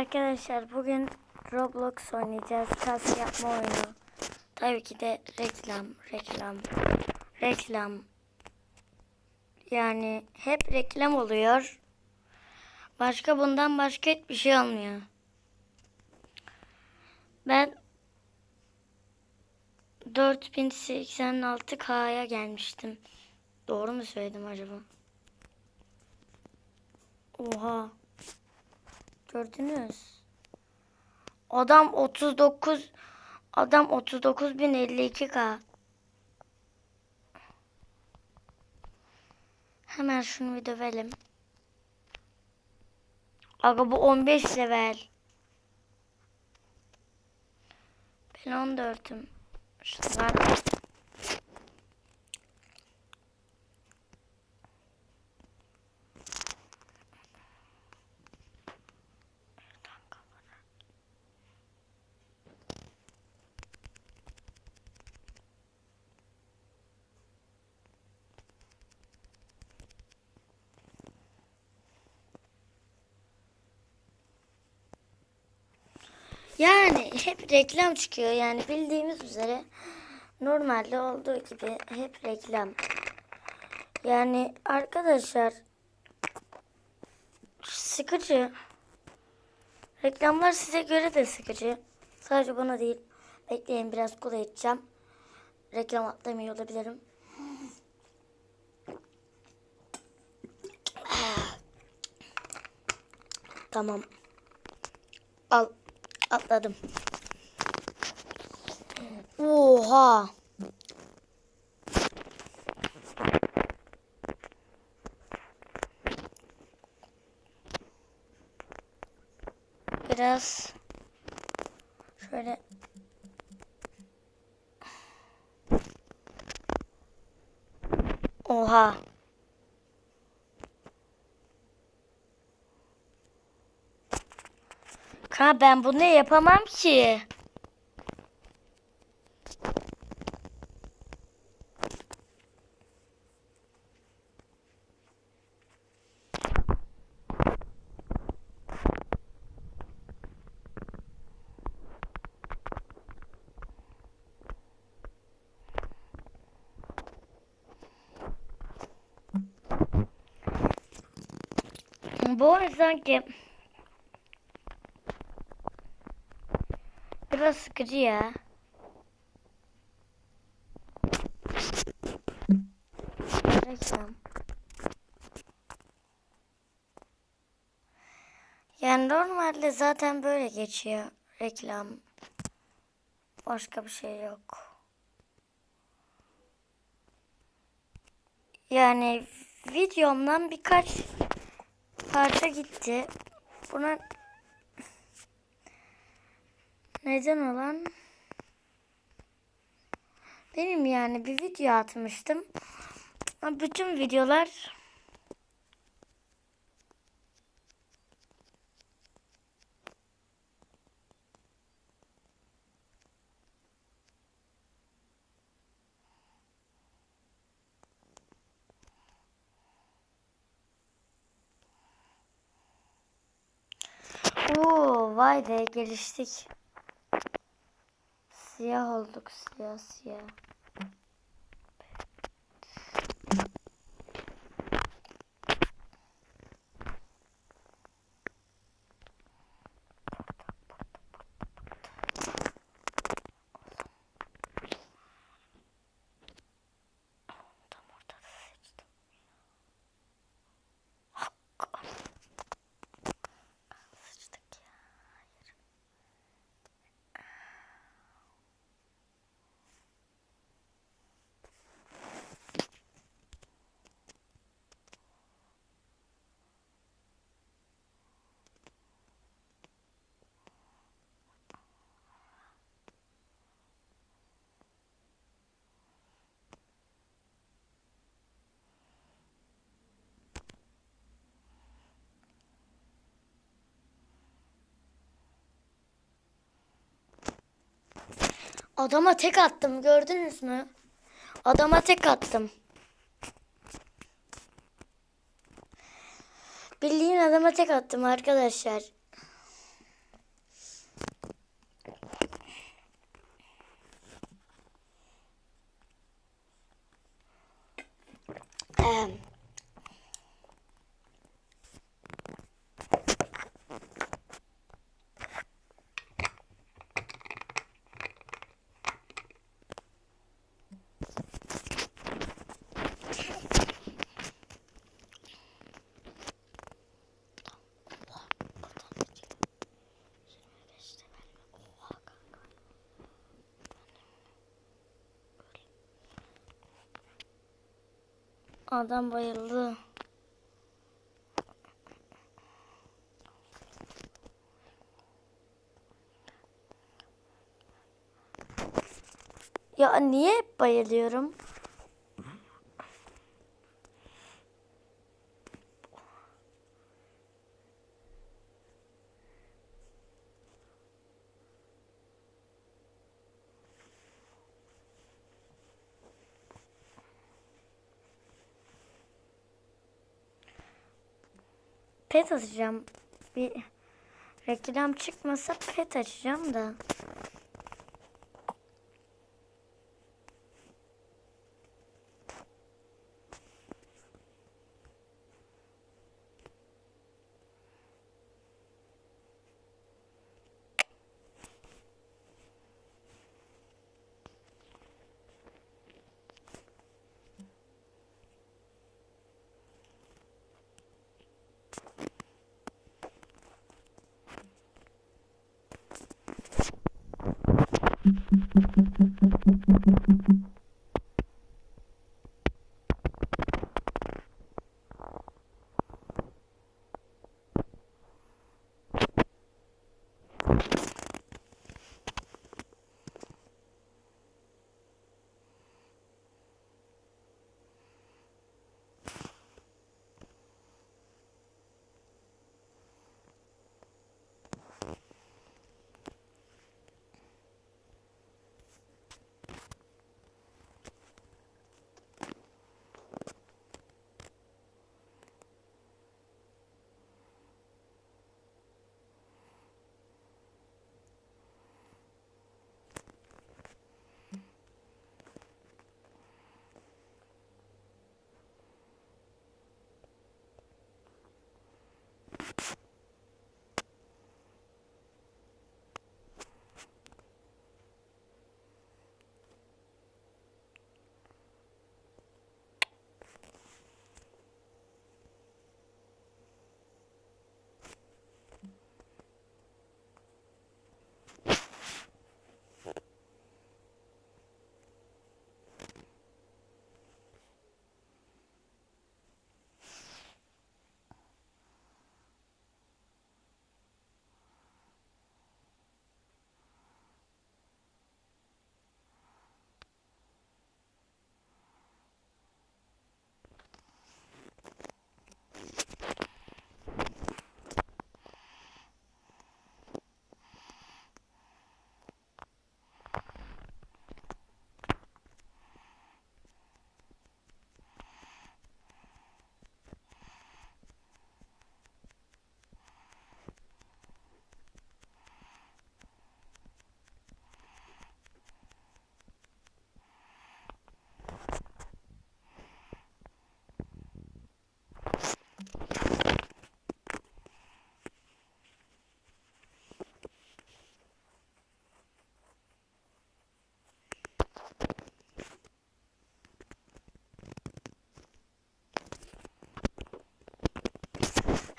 Arkadaşlar bugün Roblox oynayacağız. Kas yapma oyunu. Tabii ki de reklam, reklam, reklam. Yani hep reklam oluyor. Başka bundan başka hiçbir şey olmuyor. Ben 4086K'ya gelmiştim. Doğru mu söyledim acaba? Oha. Gördünüz. Adam 39 adam 39.052k. Hemen şunu bir dövelim. Aga bu 15 level. Ben 14'üm. Şunlar Yani hep reklam çıkıyor yani bildiğimiz üzere normalde olduğu gibi hep reklam. Yani arkadaşlar sıkıcı. Reklamlar size göre de sıkıcı. Sadece bana değil. Bekleyin biraz kola içeceğim. Reklam atlamıyor olabilirim. Tamam. Al. Atladım. Oha. Biraz şöyle Oha. Ha ben bunu yapamam ki. Bu sanki biraz sıkıcı ya. Yani normalde zaten böyle geçiyor reklam. Başka bir şey yok. Yani videomdan birkaç parça gitti. Buna neden olan benim yani bir video atmıştım. Bütün videolar Oo, vay be geliştik. Siyah olduk siyah siyah. Adama tek attım gördünüz mü? Adama tek attım. Bildiğin adama tek attım arkadaşlar. Adam bayıldı. Ya niye bayılıyorum? Pet açacağım. Bir reklam çıkmasa pet açacağım da. Mm-hmm.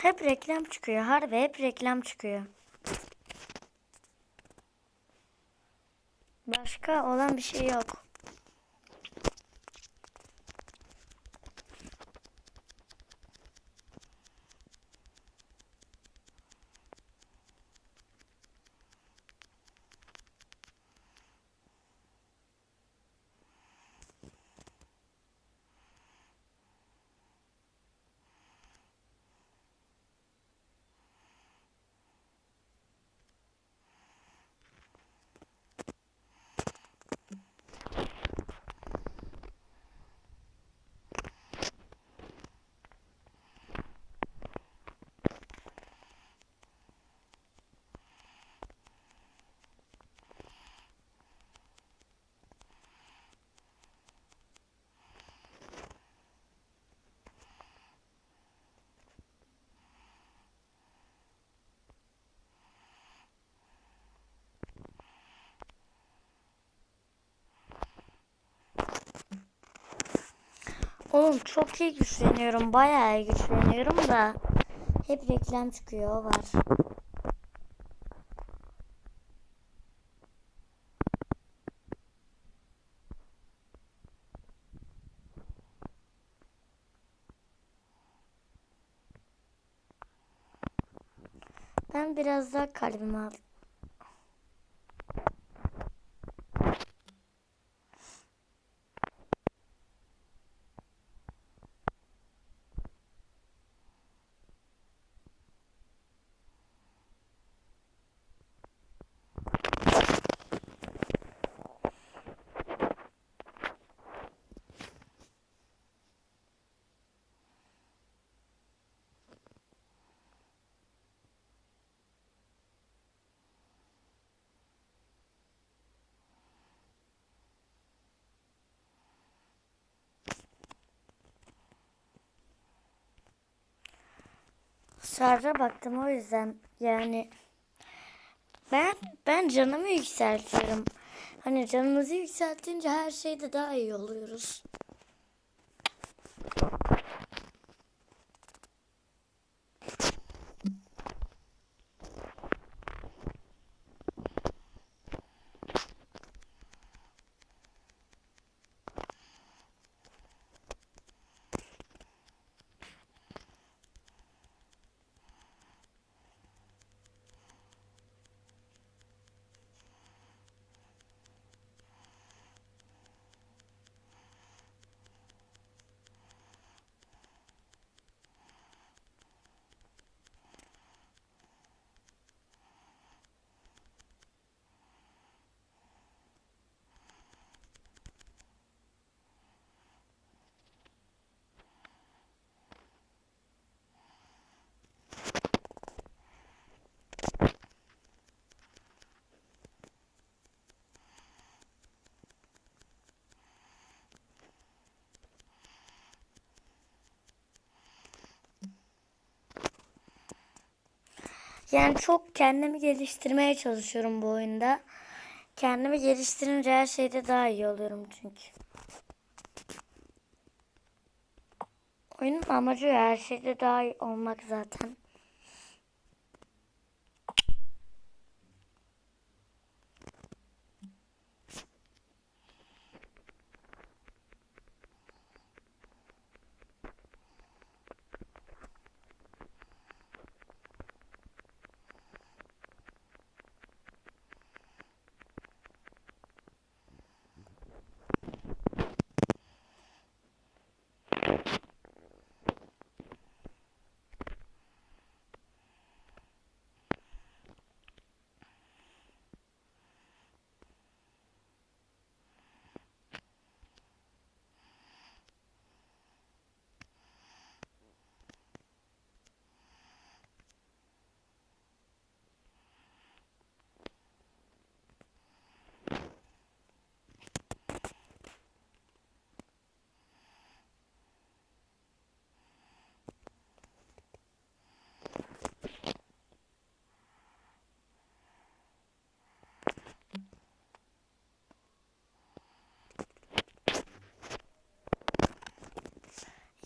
Hep reklam çıkıyor. Harbi hep reklam çıkıyor. Başka olan bir şey yok. Oğlum çok iyi güçleniyorum. Bayağı iyi güçleniyorum da. Hep reklam çıkıyor var. Ben biraz daha kalbimi al. Şarja baktım o yüzden yani ben ben canımı yükseltiyorum. Hani canımızı yükseltince her şeyde daha iyi oluyoruz. Yani çok kendimi geliştirmeye çalışıyorum bu oyunda. Kendimi geliştirince her şeyde daha iyi oluyorum çünkü. Oyunun amacı her şeyde daha iyi olmak zaten.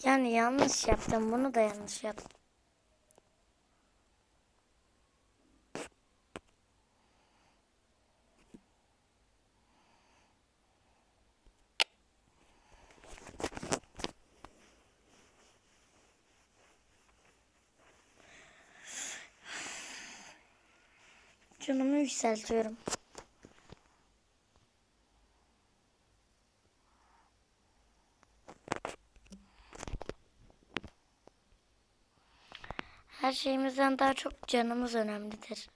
Yani yanlış yaptım. Bunu da yanlış yaptım. Canımı yükseltiyorum. Her şeyimizden daha çok canımız önemlidir.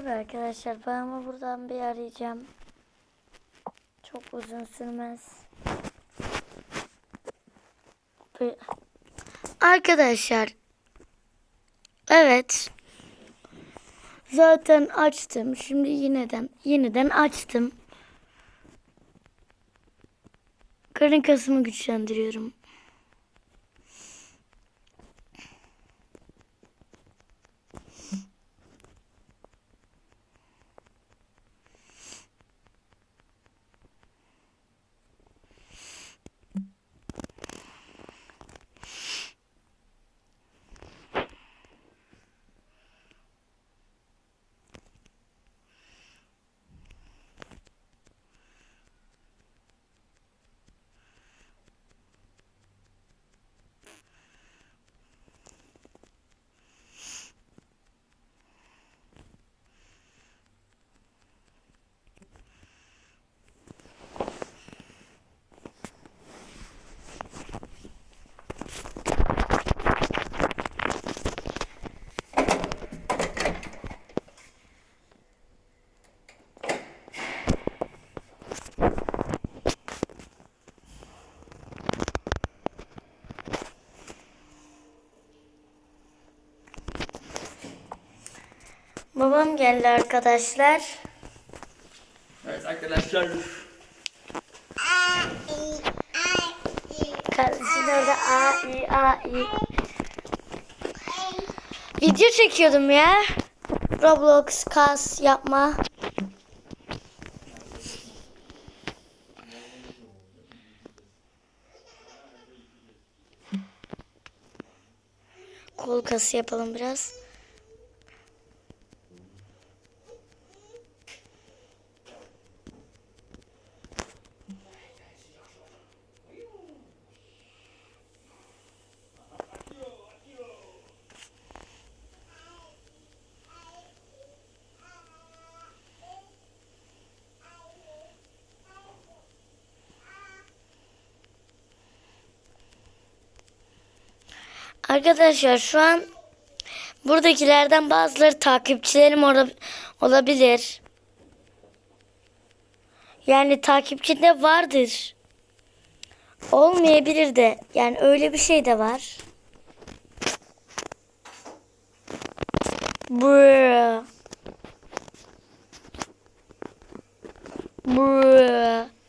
Gibi arkadaşlar. Ama buradan bir arayacağım. Çok uzun sürmez. Arkadaşlar. Evet. Zaten açtım. Şimdi yineden yeniden açtım. Karın kasımı güçlendiriyorum. Babam geldi arkadaşlar. Evet arkadaşlar. Kardeşim orada a i a i. Video çekiyordum ya. Roblox kas yapma. Kol kası yapalım biraz. Arkadaşlar şu an buradakilerden bazıları takipçilerim olabilir. Yani takipçinde vardır. Olmayabilir de. Yani öyle bir şey de var. Bruh. Bruh.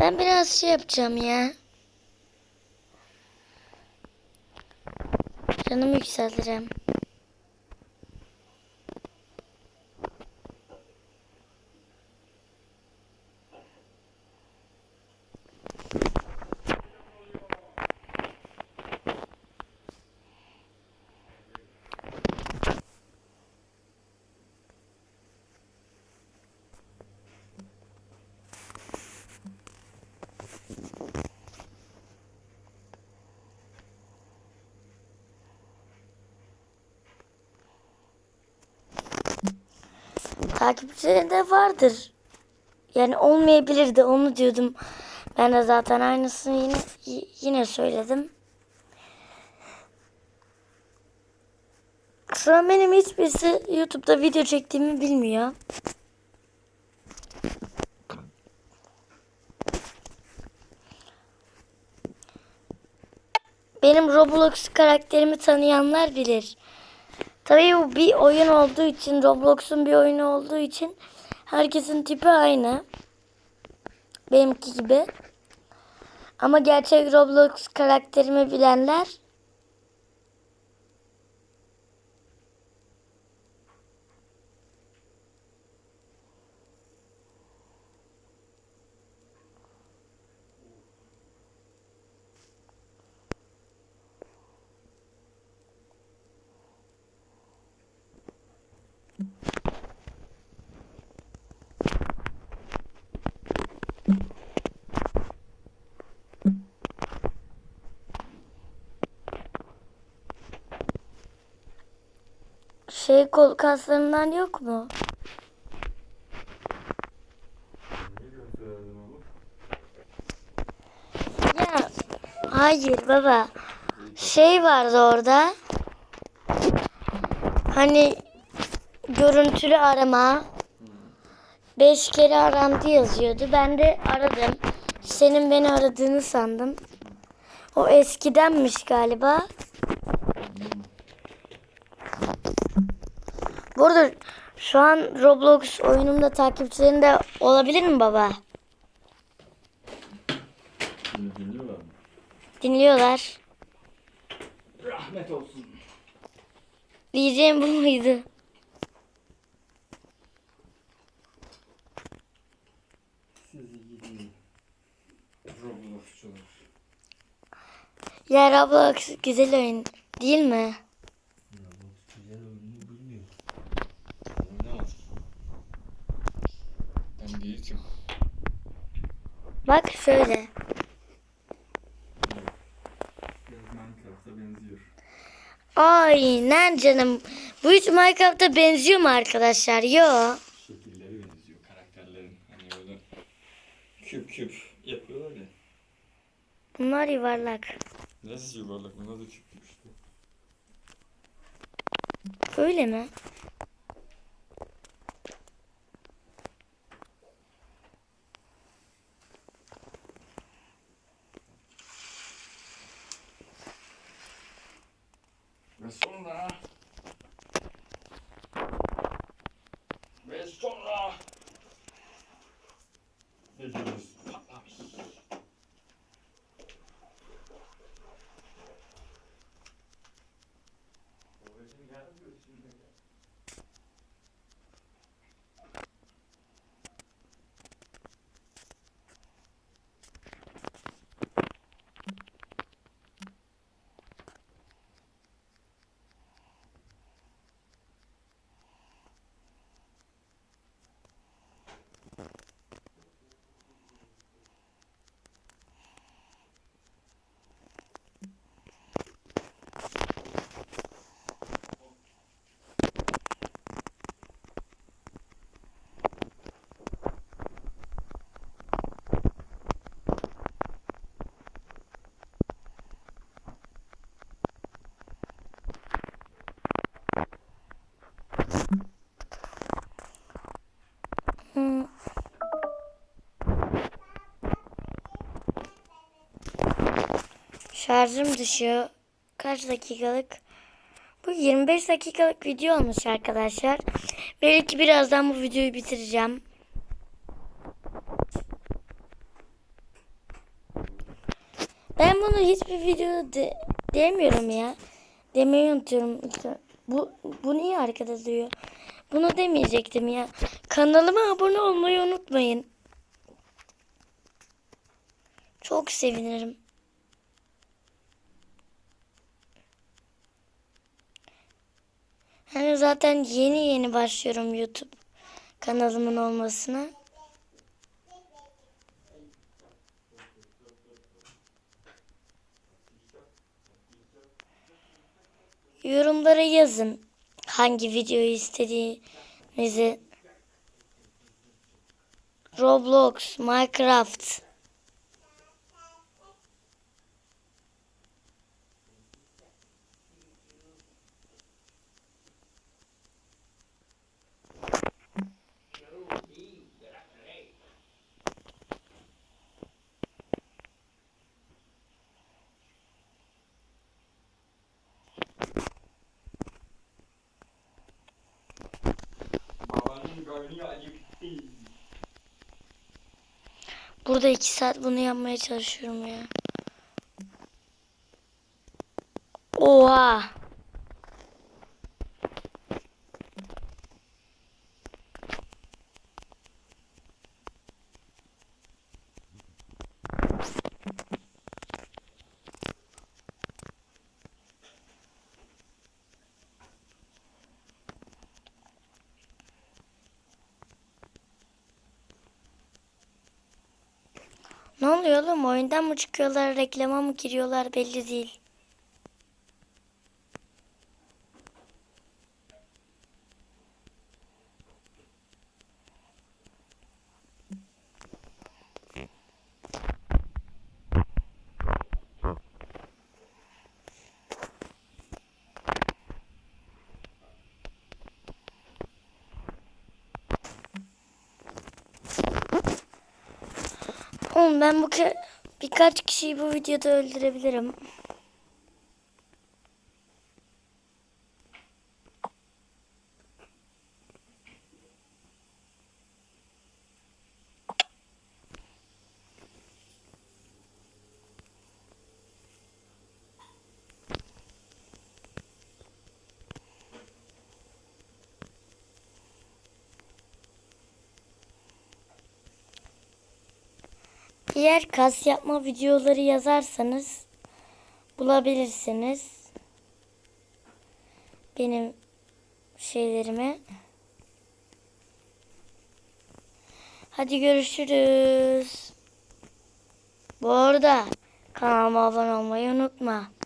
Ben biraz şey yapacağım ya. Canımı yükselteceğim. Takipçilerinde vardır. Yani olmayabilir de onu diyordum. Ben de zaten aynısını yine yine söyledim. Şu an benim hiçbirisi YouTube'da video çektiğimi bilmiyor. Benim Roblox karakterimi tanıyanlar bilir. Tabii bu bir oyun olduğu için, Roblox'un bir oyunu olduğu için herkesin tipi aynı. Benimki gibi. Ama gerçek Roblox karakterimi bilenler şey kol kaslarından yok mu? Ya hayır baba. Şey vardı orada. Hani görüntülü arama. Beş kere arandı yazıyordu. Ben de aradım. Senin beni aradığını sandım. O eskidenmiş galiba. Burada şu an Roblox oyunumda takipçilerinde olabilir mi baba? Dinliyorlar mı? Dinliyorlar. Rahmet olsun. Diyeceğim bu muydu? Sizi gidin. Robloxçular. Ya Roblox güzel oyun değil mi? Roblox güzel oyunu bilmiyor. Oynamaz. Değildim. Bak şöyle. Biraz Minecraft'a benziyor. Aynen canım. Bu hiç Minecraft'a benziyor mu arkadaşlar? Yo. Şekilleri benziyor karakterlerin. Hani öyle küp küp yapıyorlar ya. Bunlar yuvarlak. Nasıl yuvarlak bunlar da küp küp işte. Öyle mi? Sonra ve sonra Videomuz patlamış. Şarjım düşüyor. Kaç dakikalık? Bu 25 dakikalık video olmuş arkadaşlar. Belki birazdan bu videoyu bitireceğim. Ben bunu hiçbir videoda de, demiyorum ya. Demeyi unutuyorum. Bu, bu niye arkada duruyor? Bunu demeyecektim ya. Kanalıma abone olmayı unutmayın. Çok sevinirim. Hani zaten yeni yeni başlıyorum YouTube kanalımın olmasına. Yorumlara yazın hangi videoyu istediğinizi. Roblox, Minecraft. 2 saat bunu yapmaya çalışıyorum ya. Oha. Ne oluyor oğlum? Oyundan mı çıkıyorlar, reklama mı giriyorlar belli değil. Oğlum ben bu ke- birkaç kişiyi bu videoda öldürebilirim. Eğer kas yapma videoları yazarsanız bulabilirsiniz. Benim şeylerimi. Hadi görüşürüz. Bu arada kanalıma abone olmayı unutma.